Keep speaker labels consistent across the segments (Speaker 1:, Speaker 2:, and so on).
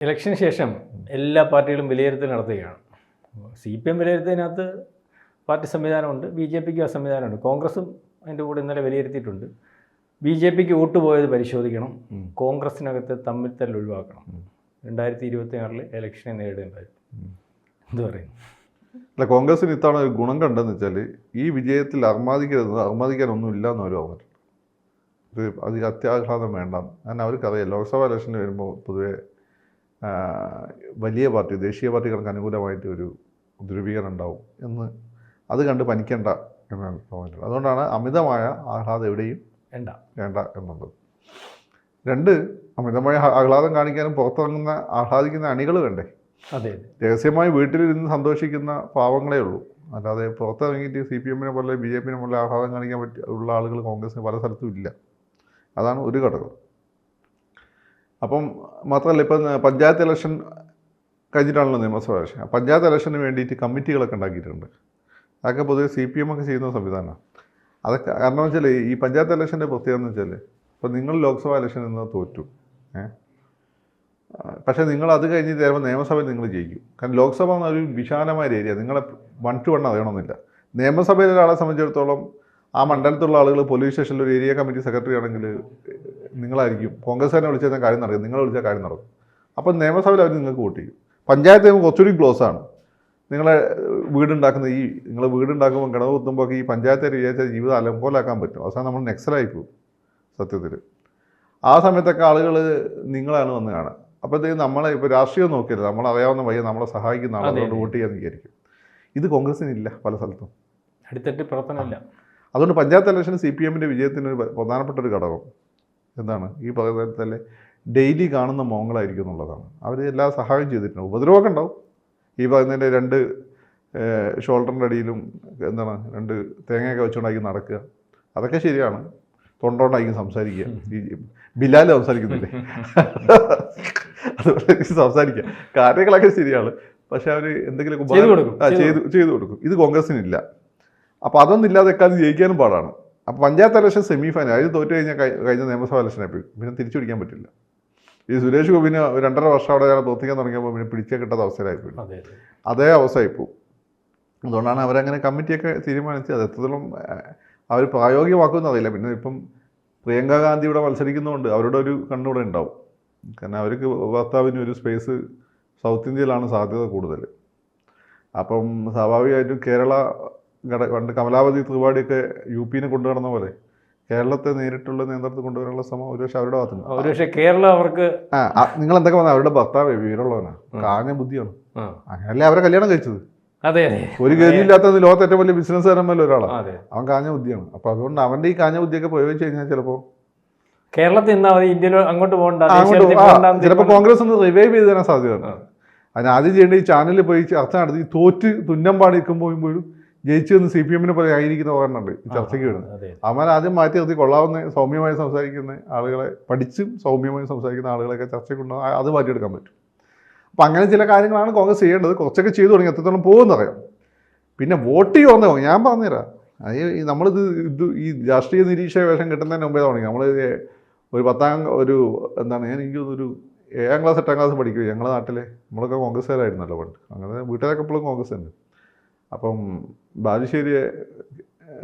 Speaker 1: ഇലക്ഷന് ശേഷം എല്ലാ പാർട്ടികളും വിലയിരുത്തൽ നടത്തുകയാണ്. സി പി എം വിലയിരുത്തിനകത്ത് പാർട്ടി സംവിധാനമുണ്ട് ബി ജെ പിക്ക് ആ സംവിധാനമുണ്ട്. കോൺഗ്രസും അതിന്റെ കൂടെ ഇന്നലെ വിലയിരുത്തിയിട്ടുണ്ട്. ബി ജെ പിക്ക് വോട്ട് പോയത് പരിശോധിക്കണം. കോൺഗ്രസിനകത്ത് തമ്മിൽ തല്ല് ഒഴിവാക്കണം. രണ്ടായിരത്തി ഇരുപത്തി ആറിൽ ഇലക്ഷനെ നേരിടേണ്ടത്
Speaker 2: ഉം.
Speaker 1: എന്ത് പറയും
Speaker 2: അല്ല കോൺഗ്രസിന് ഇത്തവണ ഒരു ഗുണം കണ്ടെന്ന് വെച്ചാൽ ഈ വിജയത്തിൽ അർമാദിക്കരുത് അർമാദിക്കാനൊന്നും ഇല്ല എന്ന് അവർ പറഞ്ഞിട്ടുണ്ട് അത് അത്യാഘാതം വേണ്ട കാരണം അവർക്കറിയാം ലോക്സഭാ ഇലക്ഷന് വരുമ്പോൾ പൊതുവെ വലിയ പാർട്ടി ദേശീയ പാർട്ടികൾക്ക് അനുകൂലമായിട്ട് ഒരു ധ്രുവീകരണം ഉണ്ടാവും എന്ന് അത് കണ്ട് പനിക്കേണ്ട എന്നാണ് തോന്നിയിട്ടുള്ളത്. അതുകൊണ്ടാണ് അമിതമായ ആഹ്ലാദം എവിടെയും
Speaker 1: വേണ്ട.
Speaker 2: വേണ്ട എന്നുള്ളത്. രണ്ട് അമിതമായ ആഹ്ലാദം കാണിക്കാനും പുറത്തിറങ്ങുന്ന ആഹ്ലാദിക്കുന്ന അണികൾ വേണ്ടേ?
Speaker 1: അതെ.
Speaker 2: രഹസ്യമായി വീട്ടിലിരുന്ന് സന്തോഷിക്കുന്ന പാവങ്ങളേ ഉള്ളൂ. അല്ലാതെ പുറത്തിറങ്ങിയിട്ട് സി പി എമ്മിനെ പോലെ ബി ജെ പിനെ പോലെ ആഹ്ലാദം കാണിക്കാൻ പറ്റിയ ഉള്ള ആളുകൾ കോൺഗ്രസ്സിന് പല സ്ഥലത്തും ഇല്ല. അതാണ് ഒരു ഘടകം. അപ്പം മാത്രമല്ല ഇപ്പം പഞ്ചായത്ത് ഇലക്ഷൻ കഴിഞ്ഞിട്ടാണല്ലോ നിയമസഭ ഇലക്ഷൻ. പഞ്ചായത്ത് ഇലക്ഷന് വേണ്ടിയിട്ട് കമ്മിറ്റികളൊക്കെ ഉണ്ടാക്കിയിട്ടുണ്ട്. അതൊക്കെ പൊതുവെ സി പി എം ഒക്കെ ചെയ്യുന്ന സംവിധാനമാണ്. അതൊക്കെ കാരണം വെച്ചാൽ ഈ പഞ്ചായത്ത് ഇലക്ഷന്റെ പ്രത്യേകത എന്ന് വെച്ചാൽ ഇപ്പം നിങ്ങൾ ലോക്സഭാ ഇലക്ഷനിൽ നിന്ന് തോറ്റു ഏഹ്. പക്ഷേ നിങ്ങൾ അത് കഴിഞ്ഞ് തരുമ്പോൾ നിയമസഭയിൽ നിങ്ങൾ ജയിക്കും. കാരണം ലോക്സഭ എന്നൊരു വിശാലമായ ഏരിയ. നിങ്ങളെ വൺ ടു വൺ അറിയണമെന്നില്ല. നിയമസഭയിലെ ഒരാളെ സംബന്ധിച്ചിടത്തോളം ആ മണ്ഡലത്തിലുള്ള ആളുകൾ പോലീസ് സ്റ്റേഷനിൽ ഒരു ഏരിയ കമ്മിറ്റി സെക്രട്ടറി ആണെങ്കിൽ നിങ്ങളായിരിക്കും. കോൺഗ്രസ് തന്നെ വിളിച്ചാൽ കാര്യം നടക്കും. നിങ്ങൾ വിളിച്ചാൽ കാര്യം നടക്കും. അപ്പം നിയമസഭയിൽ അവർ നിങ്ങൾക്ക് വോട്ട് ചെയ്യും പഞ്ചായത്ത് നിയമം കുറച്ചുകൂടി ക്ലോസ് ആണ്. നിങ്ങളെ വീടുണ്ടാക്കുന്ന ഈ നിങ്ങൾ വീടുണ്ടാക്കുമ്പോൾ കിണവ് കുത്തുമ്പോൾ ഈ പഞ്ചായത്തെ വിചാരിച്ച ജീവിതം ആക്കാൻ പറ്റും. അവസാനം നമ്മൾ നെക്സലായി പോകും സത്യത്തിൽ ആ സമയത്തൊക്കെ ആളുകൾ നിങ്ങളാണ് വന്ന് കാണുക അപ്പോഴത്തേക്ക് നമ്മളെ ഇപ്പോൾ രാഷ്ട്രീയം നോക്കിയല്ലോ? നമ്മളറിയാവുന്ന വയ്യ നമ്മളെ സഹായിക്കുന്ന ആളുകളോട് വോട്ട് ചെയ്യാൻ വിചാരിക്കും. ഇത് കോൺഗ്രസിനില്ല പല സ്ഥലത്തും.
Speaker 1: അടിത്തട്ടി പ്രവർത്തനമില്ല.
Speaker 2: അതുകൊണ്ട് പഞ്ചായത്ത് ഇലക്ഷൻ സി പി എമ്മിന്റെ വിജയത്തിന് ഒരു പ്രധാനപ്പെട്ട ഒരു ഘടകം. എന്താണ്? ഈ പറയുന്ന തന്നെ ഡെയിലി കാണുന്ന മോങ്ങളായിരിക്കും എന്നുള്ളതാണ്. അവർ എല്ലാ സഹായം ചെയ്തിട്ടുണ്ട്. ഉപദ്രവമൊക്കെ ഉണ്ടാവും. ഈ പറയുന്നതിന്റെ രണ്ട് ഷോൾഡറിന്റെ അടിയിലും എന്താണ്? രണ്ട് തേങ്ങയൊക്കെ വെച്ചുകൊണ്ടായിരിക്കും നടക്കുക. അതൊക്കെ ശരിയാണ്. തൊണ്ടോണ്ടായിരിക്കും സംസാരിക്കുക. ഈ ബിലാൽ സംസാരിക്കുന്നില്ലേ? അതുപോലെ സംസാരിക്കുക. കാര്യങ്ങളൊക്കെ ശരിയാണ്. പക്ഷെ അവർ എന്തെങ്കിലും
Speaker 1: ചെയ്തു കൊടുക്കും,
Speaker 2: ആ,
Speaker 1: ചെയ്തു
Speaker 2: ചെയ്തു ചെയ്തു കൊടുക്കും. ഇത് കോൺഗ്രസിനില്ല അപ്പോൾ അതൊന്നും ഇല്ലാതെ ജയിക്കാനും പാടാണ്. അപ്പോൾ പഞ്ചായത്ത് ഇലക്ഷൻ സെമി ഫൈനൽ അതിൽ തോറ്റു കഴിഞ്ഞാൽ കഴിഞ്ഞ നിയമസഭാ ഇലക്ഷനെ പോയി പിന്നെ തിരിച്ചു പിടിക്കാൻ പറ്റില്ല. ഈ സുരേഷ് ഗോപിന് രണ്ടര വർഷം അവിടെ അയാൾ പ്രവർത്തിക്കാൻ തുടങ്ങിയപ്പോൾ പിന്നെ പിടിച്ചേ കിട്ടാത്ത അവസരമായിപ്പോയി
Speaker 1: അതെ
Speaker 2: അവസ്ഥയായിപ്പോവും അതുകൊണ്ടാണ് അവരങ്ങനെ കമ്മിറ്റിയൊക്കെ തീരുമാനിച്ച് അത് എത്രത്തോളം അവർ പ്രായോഗികമാക്കുമെന്ന് അറിയില്ല. പിന്നെ ഇപ്പം പ്രിയങ്ക ഗാന്ധി ഇവിടെ മത്സരിക്കുന്നതുകൊണ്ട് അവരുടെ ഒരു കണ്ണൂടെ ഉണ്ടാവും. കാരണം അവർക്ക് ഭർത്താവിന് ഒരു സ്പേസ് സൗത്ത് ഇന്ത്യയിലാണ് സാധ്യത കൂടുതൽ അപ്പം സ്വാഭാവികമായിട്ടും കേരള പണ്ട് കമലാവതി ത്രിപാഠിയൊക്കെ യു പിനെ കൊണ്ടുവരുന്ന പോലെ കേരളത്തെ നേരിട്ടുള്ള നിയന്ത്രണത്തിൽ കൊണ്ടുവരാനുള്ള ശ്രമം ഒരുപക്ഷെ അവരുടെ ഭാഗത്തുനിന്ന്.
Speaker 1: ഒരുപക്ഷെ കേരളം അവർക്ക്
Speaker 2: ആ നിങ്ങൾ എന്തൊക്കെ പറഞ്ഞാൽ അവരുടെ ഭർത്താവ് വീരമുള്ളവനാണ് കാഞ്ഞ ബുദ്ധിയാണ്.
Speaker 1: അങ്ങനെയല്ലേ
Speaker 2: അങ്ങനല്ലേ അവരെ കല്യാണം കഴിച്ചത്?
Speaker 1: അതെ
Speaker 2: ഒരു ഗതിയില്ലാത്ത ലോകത്ത് ഏറ്റവും വലിയ ബിസിനസ് കാരന്മാരിൽ ഒരാളാണ് അവൻ കാഞ്ഞ ബുദ്ധിയാണ്. അപ്പൊ അതുകൊണ്ട് അവന്റെ ഈ കാഞ്ഞ ബുദ്ധിയൊക്കെ പ്രയോഗിച്ചു കഴിഞ്ഞാൽ ചിലപ്പോ
Speaker 1: കേരളത്തിൽ നിന്നാ മതി ഇന്ത്യയിൽ അങ്ങോട്ട് പോകണ്ട
Speaker 2: ചിലപ്പോൾ കോൺഗ്രസ് ഒന്ന് റിവൈവ് ചെയ്ത് തരാൻ സാധ്യതയുണ്ട്. അതിന് ആദ്യം ചെയ്യേണ്ട ഈ ചാനലിൽ പോയി ചർച്ച നടത്തി തോറ്റ് തുന്നം പാടി നിൽക്കുമ്പോഴും ജയിച്ചു എന്ന് സി പി എമ്മിന് പോലെ ആയിരിക്കുന്ന ഓർമ്മയുണ്ട് ചർച്ചയ്ക്ക് വരുന്നത്. അവൻ ആദ്യം മാറ്റി നിർത്തി കൊള്ളാവുന്ന സൗമ്യമായി സംസാരിക്കുന്ന ആളുകളെ പഠിച്ചും സൗമ്യമായി സംസാരിക്കുന്ന ആളുകളൊക്കെ ചർച്ചയ്ക്ക് കൊണ്ടുപോകാൻ അത് മാറ്റിയെടുക്കാൻ പറ്റും. അപ്പം അങ്ങനെ ചില കാര്യങ്ങളാണ് കോൺഗ്രസ് ചെയ്യേണ്ടത്. കുറച്ചൊക്കെ ചെയ്തു തുടങ്ങി എത്രത്തോളം പോകുന്നറിയാം പിന്നെ വോട്ട് ചെയ്യുമെന്നോ ഞാൻ പറഞ്ഞുതരാം. അത് നമ്മളിത് ഇത് ഈ രാഷ്ട്രീയ നിരീക്ഷക വേഷം കിട്ടുന്നതിന് മുമ്പേ തുടങ്ങി. നമ്മൾ ഒരു പത്താം ഒരു എന്താണ് ഞാൻ എനിക്ക് തോന്നുന്നു ഒരു ഏഴാം ക്ലാസ് എട്ടാം ക്ലാസ് പഠിക്കും ഞങ്ങളുടെ നാട്ടിലെ നമ്മളൊക്കെ കോൺഗ്രസ്സുകാരായിരുന്നല്ലോ പണ്ട്. അങ്ങനെ വീട്ടുകാരൊക്കെ എപ്പോഴും കോൺഗ്രസ് ഉണ്ട് അപ്പം ബാലുശ്ശേരിയെ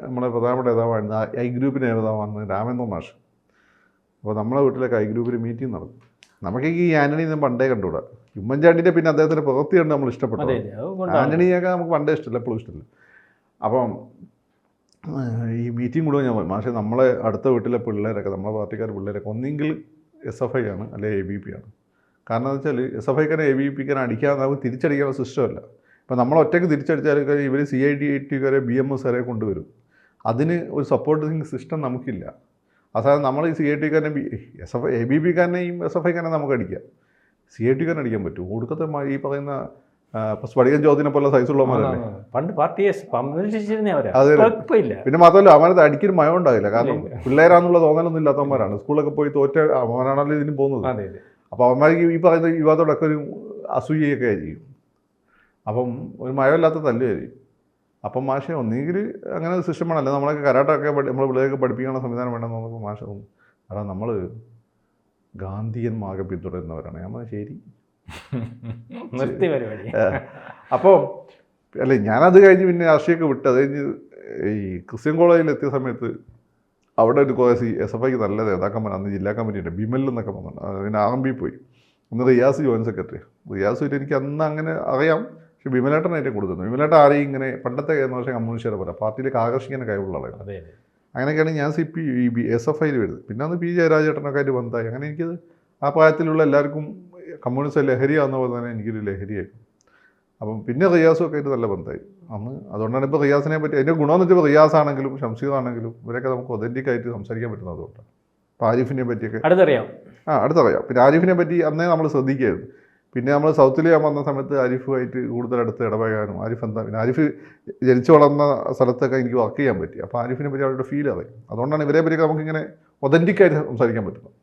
Speaker 2: നമ്മളെ പ്രധാനപ്പെട്ട നേതാവായിരുന്നു ഐ ഗ്രൂപ്പിന്റെ നേതാവാണ് രാമേന്ദ്രൻ മാഷ്. അപ്പോൾ നമ്മളെ വീട്ടിലൊക്കെ ഐ ഗ്രൂപ്പിൽ മീറ്റിംഗ് നടക്കും നമുക്ക് ഈ ആന്റണി ഒന്നും പണ്ടേ കണ്ടുകൂടാ. ഉമ്മൻചാണ്ടിന്റെ പിന്നെ അദ്ദേഹത്തിന്റെ പ്രവൃത്തി കണ്ട് നമ്മൾ ഇഷ്ടപ്പെട്ടു.
Speaker 1: ആന്റണിയൊക്കെ
Speaker 2: ആന്റണിയൊക്കെ നമുക്ക് പണ്ടേ ഇഷ്ടമില്ല എപ്പോഴും ഇഷ്ടമില്ല. അപ്പം ഈ മീറ്റിംഗ് കൂടുമ്പോൾ ഞാൻ പറയും മാഷെ നമ്മളെ അടുത്ത വീട്ടിലെ പിള്ളേരൊക്കെ നമ്മളെ പാർട്ടിക്കാർ പിള്ളേരൊക്കെ ഒന്നെങ്കിൽ എസ് എഫ് ഐ ആണ് അല്ലെങ്കിൽ എ ബി പി ആണ്. കാരണം എന്ന് വെച്ചാൽ എസ് എഫ് ഐക്കാരെ എ ബി പിക്കാരെ അടിക്കാൻ നമുക്ക് തിരിച്ചടിക്കാനുള്ള സിസ്റ്റമല്ല. ഇപ്പം നമ്മൾ ഒറ്റയ്ക്ക് തിരിച്ചടിച്ചാൽ ഇവർ സി ഐ ഡി ഐ ടിക്കാരെ ബി എം എസ് വരെ കൊണ്ടുവരും. അതിന് ഒരു സപ്പോർട്ടിങ് സിസ്റ്റം നമുക്കില്ല. അവസാനം നമ്മൾ ഈ സി ഐ ടിക്കാരനെ B S F A B പിക്കാരനെയും എസ് എഫ് ഐക്കാരനെ നമുക്ക് അടിക്കാം. സി ഐ ടിക്കാരനെ അടിക്കാൻ പറ്റും. ഒടുക്കത്തെ ഈ പറയുന്ന ആ, ഇപ്പൊ സ്ഫടികം ചോദ്യനെ പോലെ സൈസുള്ളവന്മാരല്ലേ
Speaker 1: പണ്ട് പാർട്ടിയെ
Speaker 2: പിന്നെ മാത്രമല്ല അവനത് അടിക്കൊരു മയം ഉണ്ടാവില്ല. കാരണം പിള്ളേരാന്നുള്ള തോന്നലൊന്നും ഇല്ലാത്തവന്മാരാണ്. സ്കൂളൊക്കെ പോയി തോറ്റ അവനാണല്ലോ ഇതിന് പോകുന്നത്. അപ്പോൾ അവന്മാർക്ക് ഈ പറയുന്ന യുവാത്തോടൊക്കെ ഒരു അസൂയയൊക്കെ ആയിരിക്കും. അപ്പം ഒരു മയമില്ലാത്ത തല്ലുമായിരിക്കും അപ്പം മാഷെ ഒന്നെങ്കിൽ അങ്ങനെ സിസ്റ്റം വേണമല്ലോ നമ്മളൊക്കെ കരാട്ടൊക്കെ പഠി നമ്മൾ പിള്ളേരൊക്കെ പഠിപ്പിക്കാനുള്ള സംവിധാനം വേണമെന്ന് നമുക്ക് മാഷ തോന്നും കാരണം നമ്മൾ ഗാന്ധിയൻ ഗാന്ധിയന്മാരെ പിന്തുടരുന്നവരാണ്. ഞാൻ പറഞ്ഞു ശരി.
Speaker 1: നിർത്തി പരിപാടി
Speaker 2: അപ്പോൾ അല്ലേ ഞാനത് കഴിഞ്ഞ് പിന്നെ രാഷ്ട്രീയമൊക്കെ വിട്ട് അത് കഴിഞ്ഞ് ഈ ക്രിസ്ത്യൻ കോളേജിൽ എത്തിയ സമയത്ത് അവിടെ ഒരു സി എസ് എഫ് ഐക്ക് നല്ല നേതാക്കന്മാർ അന്ന് ജില്ലാ കമ്മിറ്റിയുണ്ട് ബിമൽ എന്നൊക്കെ പറഞ്ഞു പിന്നെ ആർ പോയി. അന്ന് റിയാസ് ജോയിൻ സെക്രട്ടറി. റിയാസ് എനിക്ക് അന്ന് അങ്ങനെ അറിയാം. പക്ഷെ വിമലേട്ടൻ ഏറ്റവും കൊടുക്കുന്നു വിമലേട്ടൻ ആരെയും ഇങ്ങനെ പണ്ടത്തെ എന്ന് പറഞ്ഞാൽ കമ്മ്യൂണിസ്റ്റുകാരെ പോലെ പാർട്ടിയിലേക്ക് ആകർഷിക്കാൻ കഴിവുള്ള ആളാണ് അങ്ങനെയൊക്കെയാണ് ഞാൻ സി പി ഈ ബി എസ് എഫ് ഐയിൽ വരുന്നത്. പിന്നെ അന്ന് പി ജയരാജേട്ടനൊക്കെ ആയിട്ട് ബന്ധമായി. അങ്ങനെ എനിക്കത് ആ പ്രായത്തിലുള്ള എല്ലാവർക്കും കമ്മ്യൂണിസ്റ്റ് ലഹരി ആവുന്ന പോലെ തന്നെ എനിക്കൊരു ലഹരിയായിരുന്നു. അപ്പം പിന്നെ റിയാസും ഒക്കെ ആയിട്ട് നല്ല ബന്ധമായി. അന്ന് അതുകൊണ്ടാണ് ഇപ്പോൾ റിയാസിനെ പറ്റി അതിന്റെ ഗുണമെന്ന് വെച്ചാൽ റിയാസ് ആണെങ്കിലും ഷംസീർ ആണെങ്കിലും ഇവരൊക്കെ നമുക്ക് ഒതന്റിക് ആയിട്ട് സംസാരിക്കാൻ പറ്റുന്നത് അതുകൊണ്ടാണ്. അപ്പോൾ ആരിഫിനെ പറ്റിയൊക്കെ.
Speaker 1: അടുത്തറിയാം.
Speaker 2: ആ അടുത്തറിയാം. പിന്നെ ആരിഫിനെ പറ്റി അന്നേ നമ്മൾ ശ്രദ്ധിക്കുകയായിരുന്നു പിന്നെ നമ്മൾ സൗത്തിൽ ഞാൻ വന്ന സമയത്ത് ആരിഫുമായിട്ട് കൂടുതൽ അടുത്ത് ഇടപഴകാനും ആരിഫ് എന്താ പിന്നെ ആരിഫ് ജനിച്ചു വളർന്ന സ്ഥലത്തൊക്കെ എനിക്ക് വർക്ക് ചെയ്യാൻ പറ്റി. അപ്പോൾ ആരിഫിനെ പറ്റി അവരുടെ ഫീൽ അറിയാം. അതുകൊണ്ടാണ് ഇവരെ പറ്റി നമുക്കിങ്ങനെ ഒതന്റിക്കായിട്ട് സംസാരിക്കാൻ പറ്റുന്നത്.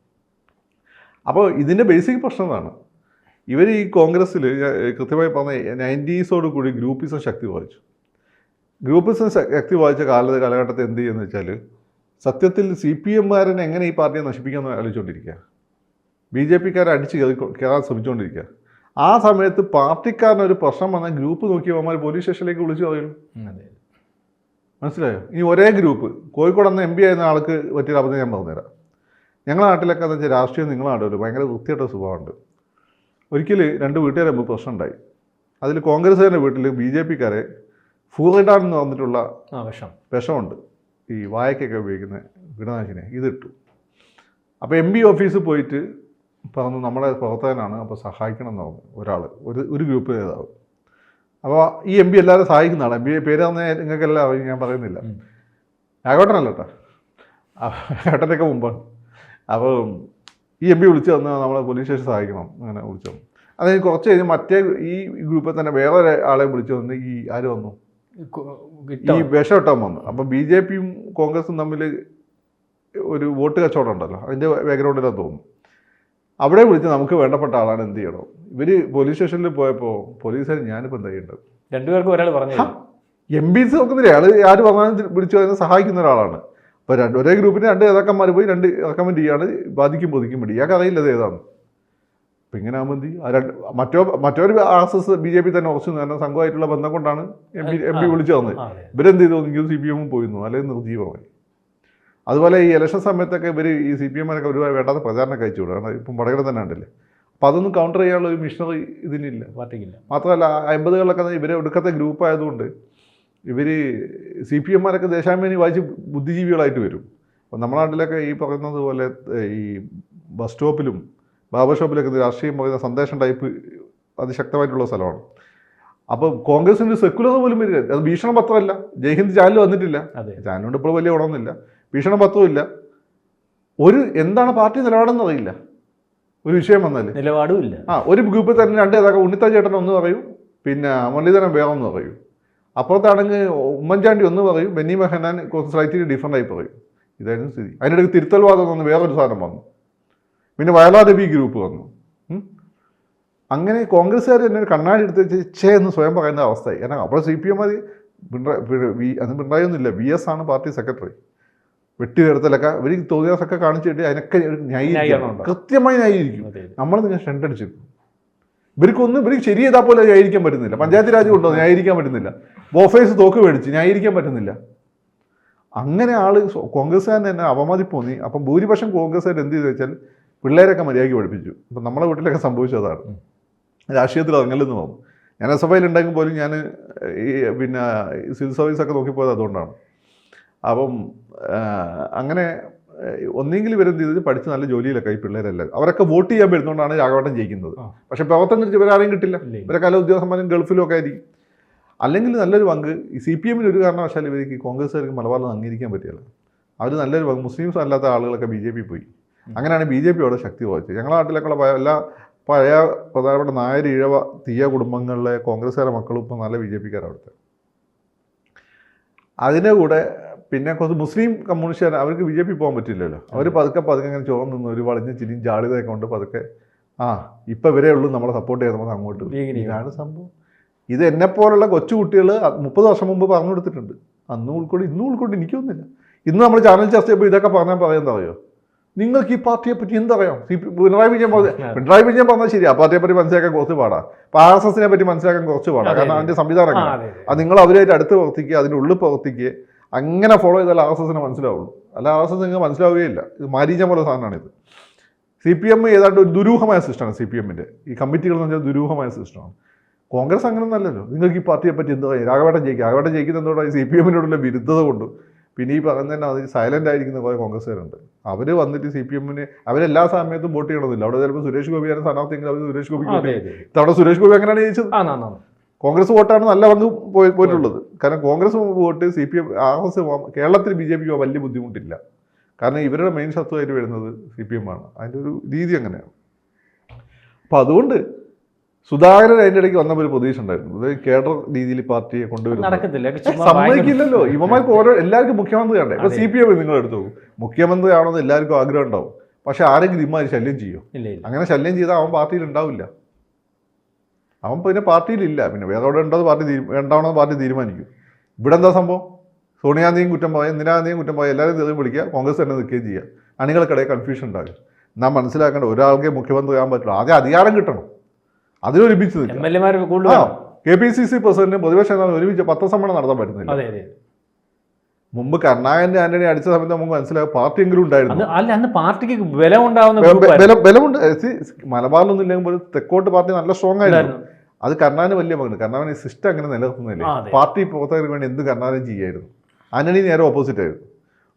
Speaker 2: അപ്പോൾ ഇതിന്റെ ബേസിക് പ്രശ്നം എന്താണ് ഇവർ ഈ കോൺഗ്രസ്സിൽ കൃത്യമായി പറഞ്ഞ നയന്റീസോട് കൂടി ഗ്രൂപ്പിസം ശക്തി വായിച്ചു. ഗ്രൂപ്പിസം ശക്തി വായിച്ച കാല കാലഘട്ടത്തിൽ എന്ത് ചെയ്യുമെന്ന് വെച്ചാൽ സത്യത്തിൽ സി പി എമ്മാരനെ എങ്ങനെ ഈ പാർട്ടിയെ നശിപ്പിക്കാമെന്ന് ആലോചിച്ചുകൊണ്ടിരിക്കുക ബി ജെ പിക്കാരെ അടിച്ച് കയറി കയറാൻ ശ്രമിച്ചുകൊണ്ടിരിക്കുക ആ സമയത്ത് പാർട്ടിക്കാരന് ഒരു പ്രശ്നം വന്ന ഗ്രൂപ്പ് നോക്കി അവന്മാർ പോലീസ് സ്റ്റേഷനിലേക്ക് വിളിച്ചു
Speaker 1: പറയും.
Speaker 2: മനസ്സിലായോ? ഇനി ഒരേ ഗ്രൂപ്പ് കോഴിക്കോട് അന്ന് എം പി ആയിരുന്ന ആൾക്ക് പറ്റിയ അബദ്ധം ഞാൻ പറഞ്ഞുതരാം. ഞങ്ങളുടെ നാട്ടിലൊക്കെ എന്ന് വെച്ചാൽ രാഷ്ട്രീയം നിങ്ങളുടെ നാട്ടിൽ ഭയങ്കര വൃത്തിയായിട്ട സ്വഭാവമുണ്ട്. ഒരിക്കൽ രണ്ട് വീട്ടുകാരെ മുമ്പ് പ്രശ്നം ഉണ്ടായി അതിൽ കോൺഗ്രസ്സുകാരുടെ വീട്ടിൽ ബി ജെ പിക്കാരെ ഫൂറിഡാൻ എന്ന് പറഞ്ഞിട്ടുള്ള
Speaker 1: വിഷം.
Speaker 2: വിഷമുണ്ട്. ഈ വായക്കൊക്കെ ഉപയോഗിക്കുന്ന കീടനാശിനി ഇതിട്ടു. അപ്പോൾ എം പി ഓഫീസിൽ പോയിട്ട് പറഞ്ഞു നമ്മളെ പ്രവർത്തകനാണ് അപ്പോൾ സഹായിക്കണം എന്ന് പറഞ്ഞു ഒരാൾ ഒരു ഒരു ഗ്രൂപ്പ് നേതാവ്. അപ്പോൾ ഈ എം പി എല്ലാവരും സഹായിക്കുന്ന ആളാണ് എം പി പേര് തന്നെ നിങ്ങൾക്കല്ല അറിയും ഞാൻ പറയുന്നില്ല. രാഘവട്ടനല്ല കേട്ടോ. രാഘവട്ടനൊക്കെ മുമ്പാണ് അപ്പോൾ ഈ എം പി വിളിച്ചു വന്ന് നമ്മളെ പോലീസ് സ്റ്റേഷൻ സഹായിക്കണം അങ്ങനെ വിളിച്ചു വന്നു അത് കഴിഞ്ഞ് കുറച്ച് കഴിഞ്ഞ് മറ്റേ ഈ ഗ്രൂപ്പിൽ തന്നെ വേറെ ആളെ വിളിച്ചു വന്ന് ഈ ആര് വന്നു?
Speaker 1: ഈ?
Speaker 2: വിഷം ഇട്ടാൻ വന്നു. അപ്പം ബി ജെ പിയും കോൺഗ്രസും തമ്മിൽ ഒരു വോട്ട് കച്ചവടം ഉണ്ടല്ലോ. അതിന്റെ ബാക്ക്ഗ്രൗണ്ടിലാണ് തോന്നുന്നു. അവിടെ വിളിച്ച് നമുക്ക് വേണ്ടപ്പെട്ട ആളാണ് എന്ത് ചെയ്യണം? ഇവർ പോലീസ് സ്റ്റേഷനിൽ പോയപ്പോൾ പോലീസുകാർ ഞാനിപ്പോൾ എന്താ ചെയ്യേണ്ടത്?
Speaker 1: രണ്ടുപേർക്കും ഒരാൾ പറഞ്ഞു.
Speaker 2: എം ബി സി നോക്കുന്നില്ല? ആൾ ആര് പറഞ്ഞാലും വിളിച്ചു അതിനെ സഹായിക്കുന്ന ഒരാളാണ്. അപ്പോൾ രണ്ട് ഒരേ ഗ്രൂപ്പിന് രണ്ട് നേതാക്കന്മാർ പോയി രണ്ട് റെക്കമെൻഡ് ചെയ്യാണ് ബാധിക്കും ബോധിക്കും പിടി ഇയാൾക്ക് അറിയില്ല അത് ഏതാണ് അപ്പം ഇങ്ങനെ ആകുമ്പോൾ എന്ത്? രണ്ട് മറ്റോ മറ്റൊരു R S S B J P തന്നെ ഉറച്ചു കാരണം സംഘമായിട്ടുള്ള ബന്ധം കൊണ്ടാണ് എം പി എം പി വിളിച്ചു തന്നത്. ഇവരെന്ത് ചെയ്തു? എനിക്ക് സി പി എമ്മും പോയിരുന്നു അല്ലെങ്കിൽ നിർജീവമായി അതുപോലെ ഈ ഇലക്ഷൻ സമയത്തൊക്കെ ഇവർ ഈ സി പി എമ്മിനൊക്കെ ഒരുപാട് വേണ്ടാത്ത പ്രചാരണം കഴിച്ചു വിടും കാരണം ഇപ്പം വടകര തന്നെ ഉണ്ടല്ലേ അപ്പോൾ അതൊന്നും കൗണ്ടർ ചെയ്യാനുള്ള ഒരു മിഷനറി ഇതിനില്ല.
Speaker 1: പാർട്ടിക്കില്ല.
Speaker 2: മാത്രമല്ല അമ്പതുകളിലൊക്കെ ഇവരെ ഒടുക്കത്തെ ഗ്രൂപ്പ് ആയതുകൊണ്ട് ഇവർ സി പി എമ്മാരൊക്കെ ദേശാഭിമാനി വായിച്ച് ബുദ്ധിജീവികളായിട്ട് വരും. അപ്പോൾ നമ്മുടെ നാട്ടിലൊക്കെ ഈ പറയുന്നത് പോലെ ഈ ബസ് സ്റ്റോപ്പിലും ബാബർ ഷോപ്പിലൊക്കെ രാഷ്ട്രീയം പറയുന്ന സന്ദേശം ടൈപ്പ് അതിശക്തമായിട്ടുള്ള സ്ഥലമാണ്. അപ്പോൾ കോൺഗ്രസിന്റെ സെക്കുലർ പോലും വരില്ല. അത് ഭീഷണ പത്രമല്ല ജയ്ഹിന്ദ് ചാനൽ വന്നിട്ടില്ല. ചാനലുകൊണ്ട് ഇപ്പോൾ വലിയ ഗുണമൊന്നുമില്ല. ഭീഷണ പത്തുമില്ല ഒരു എന്താണ് പാർട്ടി നിലപാടെന്ന് അറിയില്ല. ഒരു വിഷയം വന്നാൽ
Speaker 1: നിലപാടും ഇല്ല.
Speaker 2: ആ ഒരു ഗ്രൂപ്പ് തന്നെ രണ്ട് നേതാക്കൾ ഉണ്ണിത്ത ചേട്ടൻ ഒന്ന് പറയും പിന്നെ മുരളീധരൻ വേറൊന്ന് പറയും. അപ്പുറത്താണെങ്കിൽ ഉമ്മൻചാണ്ടി ഒന്ന് പറയും ബെന്നി മെഹനാൻ കുറച്ച് സ്ലൈറ്റ്ലി ഡിഫറന്റ് ആയി പറയും. ഇതായിരുന്നു സ്ഥിതി. അതിനിടയ്ക്ക് തിരുത്തൽവാദം വന്ന് വേറൊരു സാധനം വന്നു. പിന്നെ വയലാദേവി ഗ്രൂപ്പ് വന്നു. അങ്ങനെ കോൺഗ്രസ്സുകാർ തന്നെ ഒരു കണ്ണാടി എടുത്ത് വെച്ച് ചേ എന്ന് സ്വയം പറയുന്ന അവസ്ഥയായി. കാരണം അപ്പോൾ സി പി എം മതി പിണറായി അന്ന് പിണറായി ഒന്നുമില്ല. വി എസ് ആണ് പാർട്ടി സെക്രട്ടറി വെട്ടി നേരത്തിലൊക്കെ ഇവർ തോന്നിയ ദിവസമൊക്കെ കാണിച്ചിട്ട് അതിനൊക്കെ
Speaker 1: ഉണ്ടോ?
Speaker 2: കൃത്യമായി ന്യായീകരിക്കും. നമ്മൾ നിങ്ങൾ ഷെണ്ടടിച്ചിരുന്നു ഇവർക്കൊന്നും ഇവർക്ക് ശരി ചെയ്താൽ പോലും ന്യായീകരിക്കാൻ പറ്റുന്നില്ല. പഞ്ചായത്ത് രാജ് കൊണ്ടോ ന്യായീകരിക്കാൻ പറ്റുന്നില്ല. ബോഫേഴ്സ് തോക്ക് മേടിച്ച് ന്യായീകരിക്കാൻ പറ്റുന്നില്ല. അങ്ങനെ ആൾ കോൺഗ്രസ്സുകാരൻ തന്നെ അവമതിപ്പ് തോന്നി അപ്പം ഭൂരിപക്ഷം കോൺഗ്രസ്സുകാർ എന്ത് ചെയ്തു വെച്ചാൽ പിള്ളേരൊക്കെ മര്യാദയ്ക്ക് പഠിപ്പിച്ചു. അപ്പം നമ്മളെ വീട്ടിലൊക്കെ സംഭവിച്ചതാണ്. രാഷ്ട്രീയത്തിൽ ഇറങ്ങലെന്ന് തോന്നും. ഞാൻ എസ് എഫ് ഐയിൽ ഉണ്ടെങ്കിൽ പോലും ഞാൻ ഈ പിന്നെ സിവിൽ സർവീസൊക്കെ നോക്കിപ്പോയത് അതുകൊണ്ടാണ്. അപ്പം അങ്ങനെ ഒന്നെങ്കിൽ വരുന്ന രീതിയിൽ പഠിച്ച് നല്ല ജോലിയിലൊക്കെ ഈ പിള്ളേരെല്ലാം അവരൊക്കെ വോട്ട് ചെയ്യാൻ വരുന്നതുകൊണ്ടാണ് രാഘവട്ടം ജയിക്കുന്നത്.
Speaker 1: പക്ഷേ
Speaker 2: പക്ഷെ തിരിച്ച് ഇവരാരെയും കിട്ടില്ല? ഇവരൊക്കെ പല ഉദ്യോഗസ്ഥന്മാരും ഗൾഫിലും ഒക്കെ ആയിരിക്കും. അല്ലെങ്കിൽ നല്ലൊരു പങ്ക് ഈ സി പി എമ്മിന് ഒരു കാരണവശാലും ഇവർക്ക് കോൺഗ്രസ്സുകാർക്ക് മലബാറിൽ അംഗീകരിക്കാൻ പറ്റില്ല. അവർ നല്ലൊരു പങ്ക് മുസ്ലിംസ് അല്ലാത്ത ആളുകളൊക്കെ ബി ജെ പി പോയി. അങ്ങനെയാണ് ബി ജെ പി അവിടെ ശക്തി വഹിച്ചത് ഞങ്ങളുടെ നാട്ടിലേക്കുള്ള എല്ലാ പഴയ പ്രധാനപ്പെട്ട നായർ ഇഴവ തീയ കുടുംബങ്ങളിലെ കോൺഗ്രസ്സുകാരുടെ മക്കളും ഇപ്പം നല്ല ബി ജെ പിക്കാരവിടുത്തെ. അതിന്റെ കൂടെ പിന്നെ കുറച്ച് മുസ്ലിം കമ്മ്യൂണിസ്റ്റുകാർ അവർക്ക് ബി ജെ പി പോകാൻ പറ്റില്ലല്ലോ. അവർ പതുക്കെ പതുക്കെ അങ്ങനെ ചോർന്ന് നിന്ന് ഒരു വളഞ്ഞ ചിരിയും ജാളിതയൊക്കെ കൊണ്ട് പതുക്കെ ആ ഇപ്പം ഇവരെ ഉള്ളൂ നമ്മളെ സപ്പോർട്ട് ചെയ്ത് നമുക്ക് അങ്ങോട്ട് ഇതാണ് സംഭവം. ഇത് എന്നെപ്പോലുള്ള കൊച്ചു കുട്ടികൾ മുപ്പത് വർഷം മുമ്പ് പറഞ്ഞു കൊടുത്തിട്ടുണ്ട്. അന്നും ഉൾക്കൊണ്ട് ഇന്നും ഉൾക്കൊണ്ട് എനിക്കൊന്നുമില്ല ഇന്ന് നമ്മൾ ചാനൽ ചർച്ച ചെയ്യുമ്പോൾ ഇതൊക്കെ പറഞ്ഞാൽ പറയാൻ അറിയോ? നിങ്ങൾക്ക് ഈ പാർട്ടിയെ പറ്റി എന്തറിയാം? പിണറായി വിജയൻ പിണറായി വിജയൻ പറഞ്ഞാൽ ശരി ആ പാർട്ടിയെ പറ്റി മനസ്സിലാക്കാൻ കുറച്ച് പാടാ. അപ്പൊ ആർ എസ് എസിനെ പറ്റി മനസ്സിലാക്കാൻ കുറച്ച് പാടാ. കാരണം
Speaker 1: അതിന്റെ
Speaker 2: അതിന്റെ സംവിധാനം
Speaker 1: ആ,
Speaker 2: അങ്ങനെ.
Speaker 1: അതെ, അതെ.
Speaker 2: അത് നിങ്ങൾ അവരുമായിട്ട് അടുത്ത് പ്രവർത്തിക്കുക അതിന്റെ ഉള്ളിൽ പ്രവർത്തിക്കുക. അങ്ങനെ ഫോളോ ചെയ്താൽ ആർ എസ് എസിനെ മനസ്സിലാവുള്ളൂ. അല്ല ആർ എസ് എസ് നിങ്ങൾക്ക് മനസ്സിലാവുകയില്ല. ഇത് മാരീജം പോലെ സാധനമാണിത്. സി പി എം ഏതാണ്ട് ഒരു ദുരൂഹമായ സിസ്റ്റമാണ് സി പി എമ്മിന്റെ ഈ കമ്മിറ്റികൾ എന്ന് പറഞ്ഞാൽ ദുരൂഹമായ സിസ്റ്റമാണ് കോൺഗ്രസ് അങ്ങനെ ഒന്നല്ലല്ലോ നിങ്ങൾക്ക് ഈ പാർട്ടിയെ പറ്റി എന്താ രാഘവേട്ടൻ ജയിക്കുക രാഘവേട്ടൻ ജയിക്കുന്ന എന്തുകൊണ്ടാണ്? സി പി എമ്മിനോടുള്ള വിരുദ്ധത കൊണ്ടും. പിന്നെ ഈ പറഞ്ഞ തന്നെ അതിൽ സൈലന്റ് ആയിരിക്കുന്ന കുറേ കോൺഗ്രസ്സുകാരുണ്ട്. അവർ വന്നിട്ട് സി പി എമ്മിന് അവരെല്ലാ സമയത്തും വോട്ട് ചെയ്യണമെന്നില്ല. അവിടെ ചിലപ്പോൾ സുരേഷ് ഗോപിയാണ് സ്ഥാനാർത്ഥിയെങ്കിൽ അവർ സുരേഷ് ഗോപിക്ക് വോട്ട് ചെയ്യും.
Speaker 1: അതെ
Speaker 2: സുരേഷ് ഗോപി അങ്ങനെയാണ് ജയിച്ചത്. കോൺഗ്രസ് വോട്ടാണ് നല്ല പങ്ക് പോയി പോയിട്ടുള്ളത്. കാരണം Congress vote C P M R S കേരളത്തിൽ ബി ജെ പിക്ക് വലിയ ബുദ്ധിമുട്ടില്ല. കാരണം ഇവരുടെ മെയിൻ ശത്രുവായിട്ട് വരുന്നത് സി പി എം ആണ് അതിന്റെ ഒരു രീതി അങ്ങനെയാണ്. അപ്പം അതുകൊണ്ട് സുധാകരൻ അതിന്റെ ഇടയ്ക്ക് വന്നപ്പോൾ ഒരു പ്രതീക്ഷ ഉണ്ടായിരുന്നു. അതായത് കേഡർ രീതിയിൽ പാർട്ടിയെ
Speaker 1: ചുമ്മാ
Speaker 2: സമ്മതിക്കില്ലല്ലോ. ഇവമാർക്ക് ഓരോ എല്ലാവർക്കും മുഖ്യമന്ത്രി കണ്ടേ ഇപ്പൊ
Speaker 1: അതെ.
Speaker 2: സി പി എം നിങ്ങൾ എടുത്തു മുഖ്യമന്ത്രി ആണെന്ന് എല്ലാവർക്കും ആഗ്രഹം ഉണ്ടാവും. പക്ഷെ ആരെങ്കിലും ഇമാര് ശല്യം ചെയ്യും? അങ്ങനെ ശല്യം ചെയ്താൽ അവൻ പാർട്ടിയിൽ ഉണ്ടാവില്ല. അവൻ പിന്നെ പാർട്ടിയിലില്ല. പിന്നെ വേറെ അവിടെ ഉണ്ടോ പാർട്ടി തീരു വേണ്ടാവണമെന്ന് പാർട്ടി തീരുമാനിക്കും. ഇവിടെ എന്താ സംഭവം? സോണിയാഗാന്ധിയും കുറ്റം പോയാൽ ഇന്ദിരാഗാന്ധിയും കുറ്റം പോയാൽ എല്ലാവരും തെളിവ് വിളിക്കുക കോൺഗ്രസ് തന്നെ നിൽക്കുകയും ചെയ്യുക. അണികൾക്കിടയിൽ കൺഫ്യൂഷൻ ഉണ്ടാകും. നാം മനസ്സിലാക്കേണ്ട ഒരാൾക്കേ മുഖ്യമന്ത്രി ആകാൻ പറ്റുള്ളൂ ആദ്യം അധികാരം കിട്ടണം. അതിനൊരുമിച്ച് നിൽക്കും കെ പി സി സി പ്രസിഡന്റും പ്രതിപക്ഷ നേതാവും ഒരുമിച്ച് പത്രസമ്മേളനം നടത്താൻ പറ്റുന്നില്ല. മുമ്പ് കർണാകന്റെ ആന്റണി അടിച്ച സമയത്ത് നമുക്ക് മനസ്സിലായ പാർട്ടി എങ്കിലും
Speaker 1: ഉണ്ടായിരുന്നു. അല്ല അന്ന് പാർട്ടിക്ക് ബലം ഉണ്ടാവുന്ന
Speaker 2: ബലമുണ്ട് മലബാറിലൊന്നും ഇല്ലെങ്കിൽ പോലും തെക്കോട്ട് പാർട്ടി നല്ല സ്ട്രോങ് ആയിരുന്നു. അത് കർണാന് വലിയ മകൻ കർണാവിന് ഈ സിസ്റ്റം അങ്ങനെ നിലനിർത്തുന്നില്ല പാർട്ടി പ്രവർത്തകർക്ക് വേണ്ടി എന്ത് കർണാനും ചെയ്യായിരുന്നു? ആന്റണി നേരെ ഓപ്പോസിറ്റ് ആയിരുന്നു.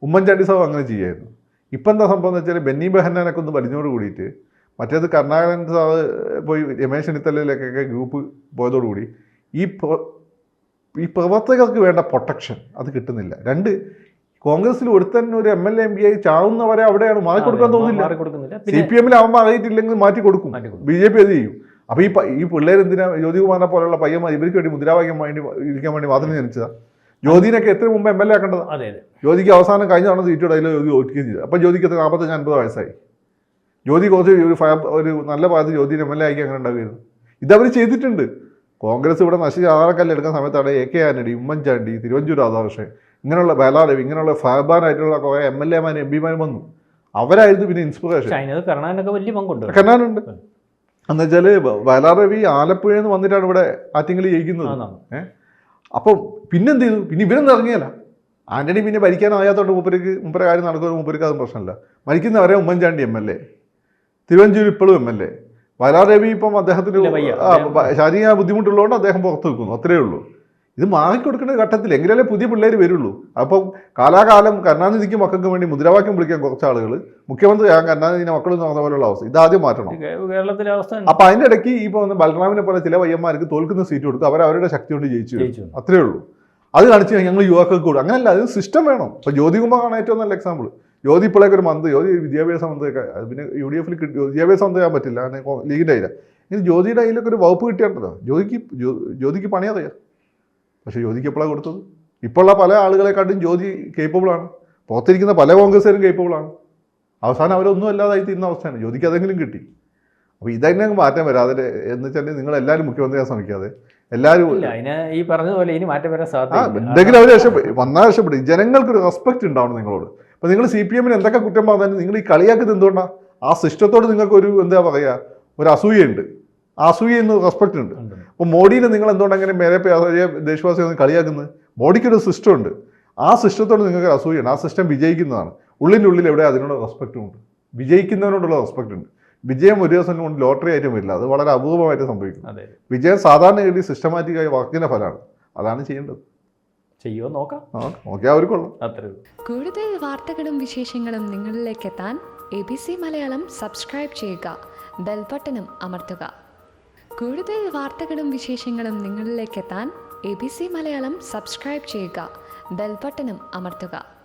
Speaker 2: ഉമ്മൻചാണ്ടി സാബ് അങ്ങനെ ചെയ്യായിരുന്നു. ഇപ്പം എന്താ സംഭവം എന്ന് വെച്ചാൽ ബെന്നി ബെഹന്നാനൊക്കെ ഒന്ന് വലിഞ്ഞോട് കൂടിയിട്ട് മറ്റേത് കർണാകരൻ സാബ് പോയി രമേശ് ചെന്നിത്തലയിലേക്കൊക്കെ ഗ്രൂപ്പ് പോയതോടുകൂടി ഈ ഈ പ്രവർത്തകർക്ക് വേണ്ട പ്രൊട്ടക്ഷൻ അത് കിട്ടുന്നില്ല. രണ്ട് കോൺഗ്രസിൽ ഒരുത്തൻ ഒരു M L A M P ആയി ചാവുന്നവരെ അവിടെയാണ് മാറി
Speaker 1: കൊടുക്കാൻ
Speaker 2: തോന്നുന്നില്ല. സി പി എമ്മിൽ അവൻ അറിയിട്ടില്ലെങ്കിൽ മാറ്റി കൊടുക്കും. ബി ജെ പി അത് ചെയ്യും? അപ്പൊ ഈ ഈ പിള്ളേർ എന്തിനാ ജ്യോതികുമാറിനെ പോലുള്ള പയ്യന്മാർ ഇവർക്ക് വേണ്ടി മുദ്രാവാക്യം വേണ്ടി ഇരിക്കാൻ വേണ്ടി മാത്രം ജനിച്ചതാ ജ്യോതിനൊക്കെ എത്ര മുമ്പ് എം എൽ എ ആക്കേണ്ടത്? ജ്യോതിക്ക് അവസാനം കഴിഞ്ഞ തവണ സീറ്റ് അതിൽ ജ്യോതി ഓടിക്കുകയും ചെയ്തു. അപ്പൊ ജ്യോതിക്ക് എത്ര നാൽപ്പത്തഞ്ച് അൻപത് വയസ്സായി. ജ്യോതി കുറച്ച് ഒരു ഒരു നല്ല ഭാഗത്ത് ജ്യോതിന് എം എൽ എ ആക്കി അങ്ങനെ ഉണ്ടാവുകയായിരുന്നു ഇതവർ ചെയ്തിട്ടുണ്ട്. കോൺഗ്രസ് ഇവിടെ നശിച്ച് ആറക്കല്ല് എടുക്കുന്ന സമയത്താണ് എ കെ ആന്റണി ഉമ്മൻചാണ്ടി തിരുവഞ്ചൂർ രാധാകൃഷ്ണൻ ഇങ്ങനെയുള്ള ബലാരവി ഇങ്ങനെയുള്ള ഫാബാനായിട്ടുള്ള കുറേ എം എൽ എമാരും എം പിമാരും വന്നു. അവരായിരുന്നു പിന്നെ ഇൻസ്പിറേഷൻ
Speaker 1: കർണാനൊക്കെ വലിയ പങ്കുണ്ട്.
Speaker 2: കണ്ണാനുണ്ട് എന്ന് വെച്ചാൽ വയലാറവി ആലപ്പുഴയിൽ നിന്ന് വന്നിട്ടാണ് ഇവിടെ ആറ്റിങ്ങൾ ജയിക്കുന്നത്.
Speaker 1: ആന്നാന്ന്.
Speaker 2: അപ്പം പിന്നെന്ത് ചെയ്തു? പിന്നെ ഇവരൊന്നും ഇറങ്ങിയല്ല. ആന്റണി പിന്നെ ഭരിക്കാനാകാത്തോണ്ട് മൂപ്പർക്ക് മൂപ്പര കാര്യം നടക്കുന്ന മൂപ്പർക്ക് അതും പ്രശ്നമില്ല. മരിക്കുന്നവരെ Oommen Chandy M L A Thiruvanchoor ഇപ്പോഴും എം എൽ എ. വയലാരവി ഇപ്പം അദ്ദേഹത്തിന് ശാരീരിക ബുദ്ധിമുട്ടുള്ളതുകൊണ്ട് അദ്ദേഹം പുറത്ത് വെക്കുന്നു അത്രയേ ഉള്ളൂ. ഇത് മാറിക്കൊടുക്കേണ്ട ഘട്ടത്തിൽ എങ്കിലല്ലേ പുതിയ പിള്ളേർ വരുള്ളൂ. അപ്പം കാലാകാലം കരുണാനിധിക്ക് മക്കൾക്ക് വേണ്ടി മുദ്രാവാക്യം വിളിക്കാൻ കുറച്ച് ആളുകൾ മുഖ്യമന്ത്രി ആകാൻ കരുണാനിധിന്റെ മക്കളും നടന്ന പോലുള്ള അവസ്ഥ. ഇതാദ്യം മാറ്റണം.
Speaker 1: കേരളത്തിലെ അവസ്ഥ
Speaker 2: അപ്പൊ അതിന്റെ ഇടയ്ക്ക് ഇപ്പോൾ ബലറാമിനെ പോലെ ചില വയ്യന്മാർക്ക് തോൽക്കുന്ന സീറ്റ് കൊടുക്കും അവർ അവരുടെ ശക്തി കൊണ്ട് ജയിച്ചു
Speaker 1: അത്രയേ
Speaker 2: അത്രേ ഉള്ളൂ. അത് കാണിച്ച് കഴിഞ്ഞാൽ ഞങ്ങൾ യുവാക്കൾക്ക് കൂടും അങ്ങനല്ല അത് സിസ്റ്റം വേണം. ഇപ്പൊ ജ്യോതികുമാറാണ് ഏറ്റവും നല്ല എക്സാമ്പിൾ ജ്യോതി ഇപ്പോഴേക്ക് ഒരു മന്ത്രി ജ്യോതി വിദ്യാഭ്യാസ മന്ത്രിയൊക്കെ പിന്നെ യു ഡി എഫിൽ വിദ്യാഭ്യാസ മന്ത്രി ആകാൻ പറ്റില്ല ലീഗിന്റെ ലീഗിന്റെ ഇനി ജ്യോതിയുടെ അതിലൊക്കെ ഒരു വകുപ്പ് കിട്ടിയാണ്ടല്ലോ ജ്യോതിക്ക് ജ്യോ- ജ്യോതിക്ക് പണി അറിയാം. പക്ഷെ ജ്യോതിക്ക് എപ്പോഴാണ് കൊടുത്തത്? ഇപ്പോഴുള്ള പല ആളുകളെക്കാട്ടും ജ്യോതി കേപ്പബിളാണ് പുറത്തിരിക്കുന്ന പല കോൺഗ്രസ്സുകാരും കേപ്പബിളാണ് അവസാനം അവരൊന്നും അല്ലാതായി തീരുന്ന അവസ്ഥയാണ്. ജ്യോതിക്ക് അതെങ്കിലും കിട്ടി. അപ്പോൾ ഇതന്നെ മാറ്റം വരാതെ എന്ന് വെച്ചാൽ നിങ്ങൾ എല്ലാവരും മുഖ്യമന്ത്രിയാൻ ശ്രമിക്കാതെ. എല്ലാവരും
Speaker 1: ഈ പറഞ്ഞതുപോലെ ഇനി മാറ്റം വരാൻ സാധ്യത
Speaker 2: എന്തെങ്കിലും അവർ രക്ഷപ്പെടും വന്നാൽ രക്ഷപ്പെടും ജനങ്ങൾക്കൊരു റെസ്പെക്ട് ഉണ്ടാവണം നിങ്ങളോട്. അപ്പോൾ നിങ്ങൾ സി പി എമ്മിന് എന്തൊക്കെ കുറ്റം പറഞ്ഞാലും നിങ്ങൾ ഈ കളിയാക്കുന്നത് എന്തുകൊണ്ടാണ് ആ സിസ്റ്റത്തോട് നിങ്ങൾക്ക് ഒരു എന്താ പറയുക ഒരു അസൂയുണ്ട് ആ അസൂയ എന്ന് റെസ്പെക്ട് ഉണ്ട്. അപ്പോൾ മോഡിനെ നിങ്ങൾ എന്തുകൊണ്ട് അങ്ങനെ മേലെ ദേശവാസി ഒന്ന് കളിയാക്കുന്നത്? മോഡിക്കൊരു സിസ്റ്റം ഉണ്ട് ആ സിസ്റ്റത്തോട് നിങ്ങൾക്ക് ഒരു അസൂയുണ്ട് ആ സിസ്റ്റം വിജയിക്കുന്നതാണ്. ഉള്ളിന്റെ ഉള്ളിൽ എവിടെ അതിനോട് റെസ്പെക്റ്റും ഉണ്ട്. വിജയിക്കുന്നതിനോടുള്ള റെസ്പെക്റ്റ് ഉണ്ട്. വിജയം ഒരു ദിവസം കൊണ്ട് ലോട്ടറി ആയിട്ടും വരില്ല. അത് വളരെ അപൂർവമായിട്ട് സംഭവിക്കും. വിജയം സാധാരണ സാധാരണഗതി സിസ്റ്റമാറ്റിക്കായി വർക്കിന്റെ ഫലമാണ്. അതാണ് ചെയ്യേണ്ടത്.
Speaker 1: ചെയ്യുമോ നോക്കാം.
Speaker 2: ആ അവർ കൊള്ളും.
Speaker 1: അത്രേ
Speaker 3: കൂടുതൽ വാർത്തകളും വിശേഷങ്ങളും നിങ്ങളിലേക്ക് എത്താൻ A B C Malayalam subscribe ചെയ്യുക ബെൽബട്ടനും അമർത്തുക. കൂടുതൽ വാർത്തകളും വിശേഷങ്ങളും നിങ്ങളിലേക്ക് എത്താൻ A B C Malayalam subscribe ചെയ്യുക ബെൽബട്ടനും അമർത്തുക.